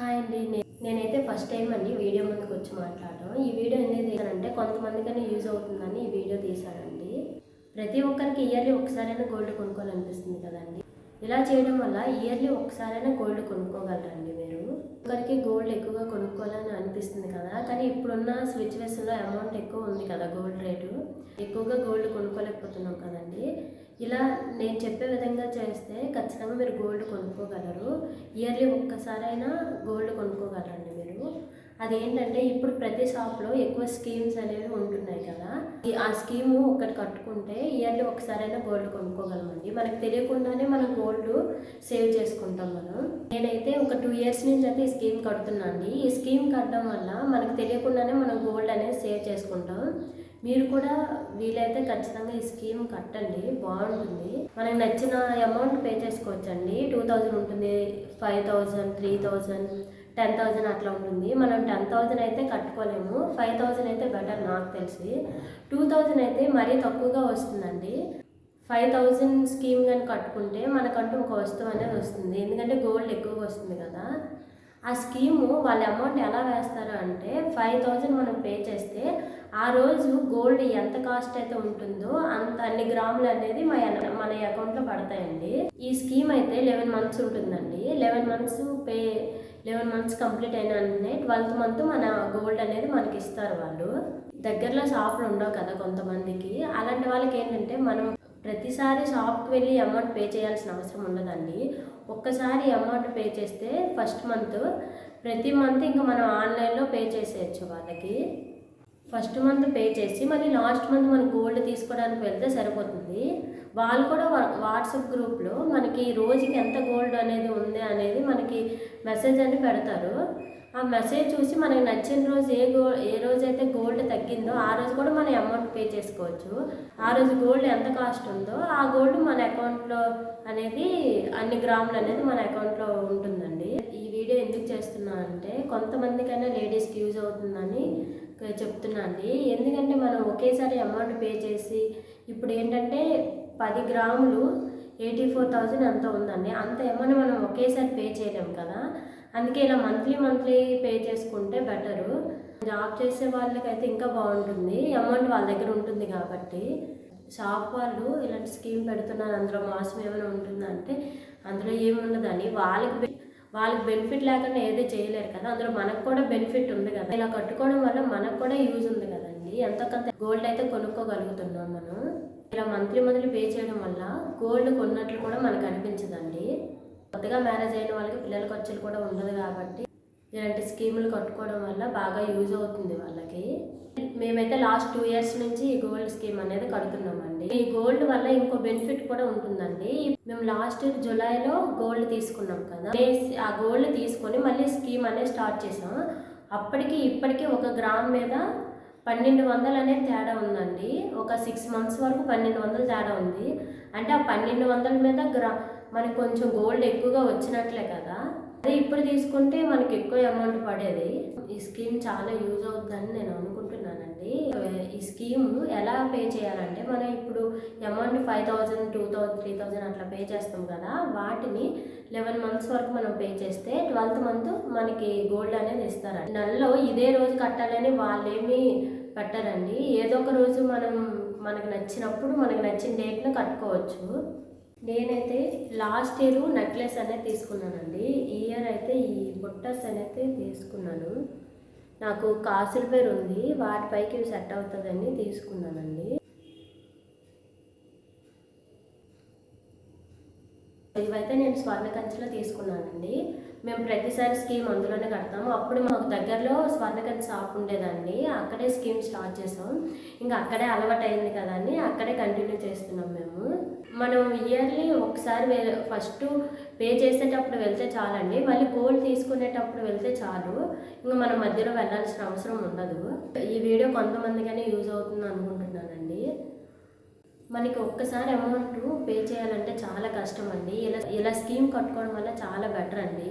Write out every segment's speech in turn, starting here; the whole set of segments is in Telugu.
హాయ్ అండి. నేను నేనైతే ఫస్ట్ టైం అండి వీడియో ముందుకు వచ్చి మాట్లాడడం. ఈ వీడియో ఎందుకు తీసానంటే కొంతమందికైనా యూజ్ అవుతుందని ఈ వీడియో తీశానండి ప్రతి ఒక్కరికి ఇయర్లీ ఒకసారైనా గోల్డ్ కొనుక్కోవాలనిపిస్తుంది కదండి. ఇలా చేయడం వల్ల ఇయర్లీ ఒకసారైనా గోల్డ్ కొనుక్కోగలరండి మీరు. ఒకరికి గోల్డ్ ఎక్కువగా కొనుక్కోవాలని అనిపిస్తుంది కదా. కానీ ఇప్పుడున్న సిచ్యువేషన్లో అమౌంట్ ఎక్కువ ఉంది కదా గోల్డ్ రేటు. ఎక్కువగా గోల్డ్ కొనుక్కోలేకపోతున్నాం కదండి. ఇలా నేను చెప్పే విధంగా చేస్తే ఖచ్చితంగా మీరు గోల్డ్ కొనుక్కోగలరు. ఇయర్లీ ఒక్కసారైనా గోల్డ్ కొనుక్కోగలరండి మీరు. అదేంటంటే ఇప్పుడు ప్రతి షాప్లో ఎక్కువ స్కీమ్స్ అనేవి ఉంటున్నాయి కదా. ఈ- ఆ స్కీము ఒకటి కట్టుకుంటే ఇయర్లీ ఒకసారైనా గోల్డ్ కొనుక్కోగలమండి. మనకు తెలియకుండానే మనం గోల్డ్ సేవ్ చేసుకుంటాం మనం నేనైతే ఒక టూ ఇయర్స్ నుంచి అయితే ఈ స్కీమ్ కడుతున్నాను అండి ఈ స్కీమ్ కట్టడం వల్ల మనకు తెలియకుండానే మనం గోల్డ్ అనేది సేవ్ చేసుకుంటాం. మీరు కూడా వీలైతే ఖచ్చితంగా ఈ స్కీమ్ కట్టండి బాగుంటుంది. మనకు నచ్చిన అమౌంట్ పే చేసుకోవచ్చండి. టూ థౌజండ్ ఉంటుంది five thousand three thousand ten thousand అట్లా ఉంటుంది. మనం టెన్ థౌజండ్ అయితే కట్టుకోలేము. ఫైవ్ థౌజండ్ అయితే బెటర్ నాకు తెలిసి. టూ థౌజండ్ అయితే మరీ తక్కువగా వస్తుందండి. ఫైవ్ థౌజండ్ స్కీమ్ కానీ కట్టుకుంటే మనకంటూ ఒక వస్తువు అనేది వస్తుంది. ఎందుకంటే గోల్డ్ ఎక్కువగా వస్తుంది కదా. ఆ స్కీము వాళ్ళ అమౌంట్ ఎలా వేస్తారు అంటే ఫైవ్ థౌజండ్ మనం పే చేస్తే ఆ రోజు గోల్డ్ ఎంత కాస్ట్ అయితే ఉంటుందో అంత అన్ని గ్రాములు అనేది మా మన అకౌంట్లో పడతాయండి. ఈ స్కీమ్ అయితే లెవెన్ మంత్స్ ఉంటుందండి. Eleven months pay eleven months complete అయిన వెంటనే ట్వెల్త్ మంత్ మన గోల్డ్ అనేది మనకి ఇస్తారు వాళ్ళు. దగ్గరలో షాపులు ఉండవు కదా కొంతమందికి. అలాంటి వాళ్ళకి ఏంటంటే మనం ప్రతిసారి షాప్కి వెళ్ళి అమౌంట్ పే చేయాల్సిన అవసరం ఉండదండి. ఒక్కసారి అమౌంట్ పే చేస్తే ఫస్ట్ మంత్ ప్రతి మంత్ ఇంకా మనం ఆన్లైన్లో పే చేసేయచ్చు వాళ్ళకి. ఫస్ట్ మంత్ పే చేసి మళ్ళీ లాస్ట్ మంత్ మనం గోల్డ్ తీసుకోవడానికి వెళ్తే సరిపోతుంది. వాళ్ళు కూడా వాట్సాప్ గ్రూప్లో మనకి రోజుకి ఎంత గోల్డ్ అనేది ఉంది అనేది మనకి మెసేజ్ అని పెడతారు. ఆ మెసేజ్ చూసి మనకి నచ్చిన రోజు ఏ గో ఏ రోజు అయితే గోల్డ్ తగ్గిందో ఆ రోజు కూడా మనం అమౌంట్ పే చేసుకోవచ్చు. ఆ రోజు గోల్డ్ ఎంత కాస్ట్ ఉందో ఆ గోల్డ్ మన అకౌంట్లో అనేది అన్ని గ్రాములు అనేది మన అకౌంట్లో ఉంటుందండి. ఈ వీడియో ఎందుకు చేస్తున్నా అంటే కొంతమందికైనా లేడీస్కి యూజ్ అవుతుందని చెప్తున్నా అండి. ఎందుకంటే మనం ఒకేసారి అమౌంట్ పే చేసి ఇప్పుడు ఏంటంటే పది గ్రాములు ఎయిటీ ఫోర్ థౌజండ్ అంత ఉందండి? అంత అమౌంట్ మనం ఒకేసారి పే చేయలేము కదా? అందుకే ఇలా మంత్లీ మంత్లీ పే చేసుకుంటే బెటరు. జాబ్ చేసే వాళ్ళకైతే ఇంకా బాగుంటుంది. అమౌంట్ వాళ్ళ దగ్గర ఉంటుంది కాబట్టి. షాప్ వాళ్ళు ఇలాంటి స్కీమ్ పెడుతున్నారు. అందులో మోసం ఏమైనా ఉంటుందంటే అందులో ఏముండదని వాళ్ళకి వాళ్ళకి బెనిఫిట్ లేకుండా ఏది చేయలేరు కదా అందులో మనకు కూడా బెనిఫిట్ ఉంది కదా. ఇలా కట్టుకోవడం వల్ల మనకు కూడా యూజ్ ఉంది కదండి. ఎంతో కొంత గోల్డ్ అయితే కొనుక్కోగలుగుతున్నాం మనం. ఇలా మంత్లీ మంత్లీ పే చేయడం వల్ల గోల్డ్ కొన్నట్లు కూడా మనకు అనిపించదండి. కొత్తగా మ్యారేజ్ అయిన వాళ్ళకి పిల్లల ఖర్చులు కూడా ఉండదు కాబట్టి ఇలాంటి స్కీములు కట్టుకోవడం వల్ల బాగా యూజ్ అవుతుంది వాళ్ళకి. మేమైతే లాస్ట్ టూ ఇయర్స్ నుంచి ఈ గోల్డ్ స్కీమ్ అనేది కడుతున్నామండి. ఈ గోల్డ్ వల్ల ఇంకో బెనిఫిట్ కూడా ఉంటుందండి. మేము లాస్ట్ ఇయర్ జూలైలో గోల్డ్ తీసుకున్నాం కదా. ఆ గోల్డ్ తీసుకొని మళ్ళీ స్కీమ్ అనేది స్టార్ట్ చేసాం. అప్పటికి ఇప్పటికి ఒక గ్రామ్ మీద పన్నెండు వందలు అనేది తేడా ఉందండి. ఒక సిక్స్ మంత్స్ వరకు పన్నెండు వందలు తేడా ఉంది. అంటే ఆ పన్నెండు వందల మీద గ్రా మనకి కొంచెం గోల్డ్ ఎక్కువగా వచ్చినట్లే కదా. అదే ఇప్పుడు తీసుకుంటే మనకి ఎక్కువ అమౌంట్ పడేది. ఈ స్కీమ్ చాలా యూజ్ అవుతుందని నేను అనుకుంటున్నానండి ఈ స్కీమ్ ఎలా పే చేయాలంటే మనం ఇప్పుడు amount five thousand two thousand three thousand అట్లా పే చేస్తాం కదా వాటిని లెవెన్ మంత్స్ వరకు మనం పే చేస్తే ట్వెల్త్ మంత్ మనకి గోల్డ్ అనేది ఇస్తారండి. నెలలో ఇదే రోజు కట్టాలని వాళ్ళేమి పెట్టరండి. ఏదో ఒక రోజు మనం మనకు నచ్చినప్పుడు మనకు నచ్చిన డేట్ను కట్టుకోవచ్చు. నేనైతే లాస్ట్ ఇయర్ నెక్లెస్ అనేది తీసుకున్నానండి. ఈ ఇయర్ అయితే ఈ బుట్టస్ అనేది తీసుకున్నాను. నాకు కాసుల పేరు ఉంది వాటిపైకి ఇవి సెట్ అవుతుందని తీసుకున్నానండి. ఇవైతే నేను స్వర్ణ కంచెలో తీసుకున్నానండి. మేము ప్రతిసారి స్కీమ్ అందులోనే కడతాము. అప్పుడు మాకు దగ్గరలో స్వర్ణ షాప్ ఉండేదండి. అక్కడే స్కీమ్ స్టార్ట్ చేసాం. ఇంకా అక్కడే అలవాటు అయింది కదండి. అక్కడే కంటిన్యూ చేస్తున్నాం మేము. మనం ఇయర్లీ ఒకసారి ఫస్ట్ పే చేసేటప్పుడు వెళ్తే చాలండి. మళ్ళీ గోల్డ్ తీసుకునేటప్పుడు వెళ్తే చాలు. ఇంకా మనం మధ్యలో వెళ్ళాల్సిన అవసరం ఉండదు. ఈ వీడియో కొంతమందికైనా యూజ్ అవుతుంది అనుకుంటున్నానండి. మనకి ఒక్కసారి అమౌంట్ పే చేయాలంటే చాలా ఇలా స్కీమ్ కట్టుకోవడం వల్ల చాలా బెటర్ అండి.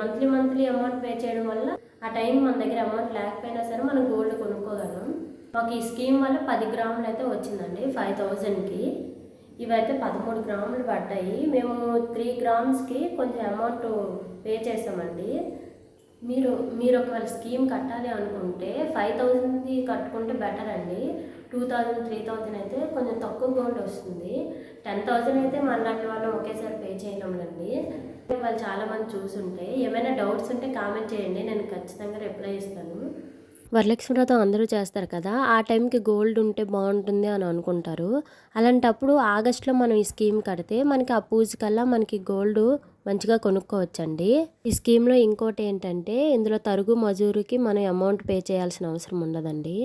మంత్లీ మంత్లీ అమౌంట్ పే చేయడం వల్ల ఆ టైం మన దగ్గర అమౌంట్ లేకపోయినా సరే మనం గోల్డ్ కొనుక్కోగలం. మాకు ఈ స్కీమ్ వల్ల పది గ్రాములు అయితే వచ్చిందండి ఫైవ్ థౌజండ్కి ఇవైతే పదమూడు గ్రాములు పడ్డాయి. మేము త్రీ గ్రామ్స్కి కొంచెం అమౌంట్ పే చేసామండి. మీరు మీరు ఒకవేళ స్కీమ్ కట్టాలి అనుకుంటే ఫైవ్ థౌజండ్ది కట్టుకుంటే బెటర్ అండి. టూ థౌజండ్ త్రీ థౌజండ్ అయితే కొంచెం తక్కువ గోల్డ్ వస్తుంది. టెన్ థౌజండ్ అయితే మనలాంటి వాళ్ళు ఒకేసారి పే చేయలేములండి వాళ్ళు చాలామంది చూసుంటే ఏమైనా డౌట్స్ ఉంటే కామెంట్ చేయండి నేను ఖచ్చితంగా రిప్లై ఇస్తాను. వరలక్ష్మి వ్రతం అందరూ చేస్తారు కదా ఆ టైంకి గోల్డ్ ఉంటే బాగుంటుంది అని అనుకుంటారు. అలాంటప్పుడు ఆగస్ట్లో మనం ఈ స్కీమ్ కడితే మనకి ఆ పూజ కల్లా మనకి గోల్డ్ మంచిగా కొనుక్కోవచ్చండి. ఈ స్కీమ్లో ఇంకోటి ఏంటంటే ఇందులో తరుగు మజూరుకి మనం అమౌంట్ పే చేయాల్సిన అవసరం ఉండదండి.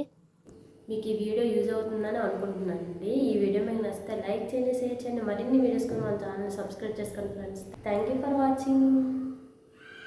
మీకు ఈ వీడియో యూజ్ అవుతుందని అనుకుంటున్నానండి. ఈ వీడియో మీకు నచ్చితే లైక్ చేయండి షేర్ చేయండి. మరిన్ని వీడియోస్ కూడా మన ఛానల్ సబ్స్క్రైబ్ చేసుకోండి friends. Thank you for watching.